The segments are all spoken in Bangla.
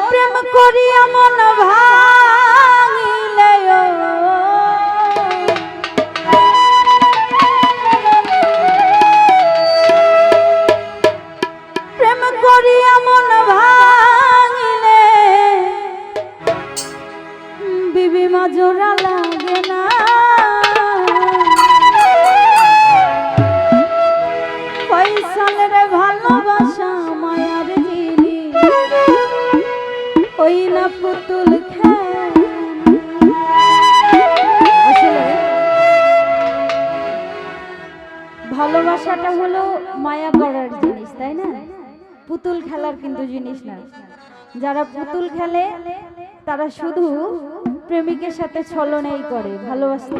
প্রেম করি মন ভাঙিলে ভালোবাসাটা হলো মায়া করার জিনিস, তাই না? পুতুল খেলার কিন্তু জিনিস না। যারা পুতুল খেলে, তারা শুধু প্রেমিকের সাথে ছলনেই করে, ভালোবাসতে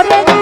Corre.